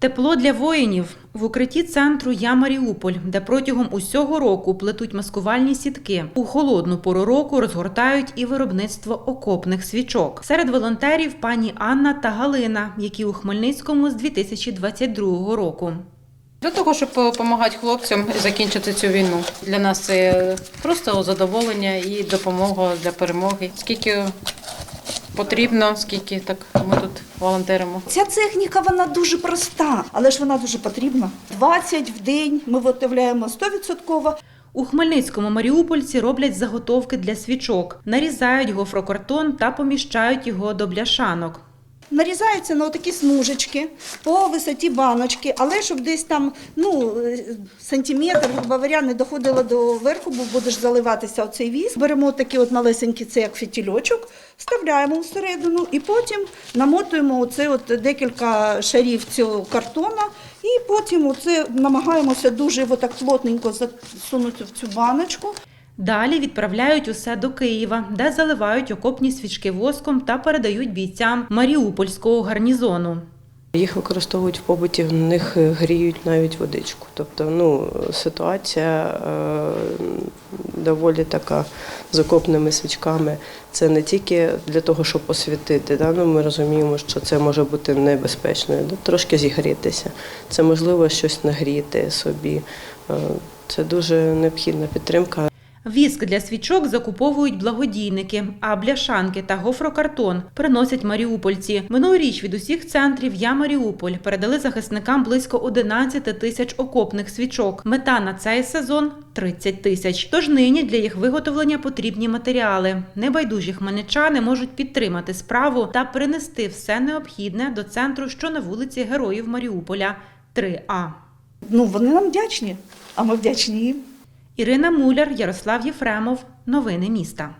Тепло для воїнів в укритті центру Я Маріуполь, де протягом усього року плетуть маскувальні сітки. У холодну пору року розгортають і виробництво окопних свічок. Серед волонтерів пані Анна та Галина, які у Хмельницькому з 2022 року. Для того, щоб допомагати хлопцям закінчити цю війну. Для нас це просто задоволення і допомога для перемоги. Скільки потрібно, скільки так ми тут волонтеримо. Ця техніка вона дуже проста, але ж вона дуже потрібна. 20 в день ми виготовляємо 100%. У Хмельницькому маріупольці роблять заготовки для свічок, нарізають гофрокартон та поміщають його до бляшанок. Нарізаються на такі смужечки по висоті баночки, але щоб десь там ну, е, сантиметр, грубо говоря, не доходило до верху, бо будеш заливатися оцей віз. Беремо такий от малесенький, це як фітільочок, вставляємо всередину і потім намотуємо оце от декілька шарів цього картона. І потім оце намагаємося дуже отак плотненько засунути в цю баночку. Далі відправляють усе до Києва, де заливають окопні свічки воском та передають бійцям Маріупольського гарнізону. Їх використовують в побуті, в них гріють навіть водичку. Тобто, ну, ситуація е, доволі така з окопними свічками. Це не тільки для того, щоб освітити. Да? Ну, ми розуміємо, що це може бути небезпечно, трошки зігрітися. Це можливо щось нагріти собі. Е, Це дуже необхідна підтримка. Віск для свічок закуповують благодійники, а бляшанки та гофрокартон приносять маріупольці. Минулоріч від усіх центрів Я Маріуполь передали захисникам близько 11 тисяч окопних свічок. Мета на цей сезон 30 тисяч. Тож нині для їх виготовлення потрібні матеріали. Небайдужі хмельничани можуть підтримати справу та принести все необхідне до центру, що на вулиці Героїв Маріуполя 3А. Ну, вони нам вдячні, а ми вдячні їм. Ірина Муляр, Ярослав Єфремов. Новини міста.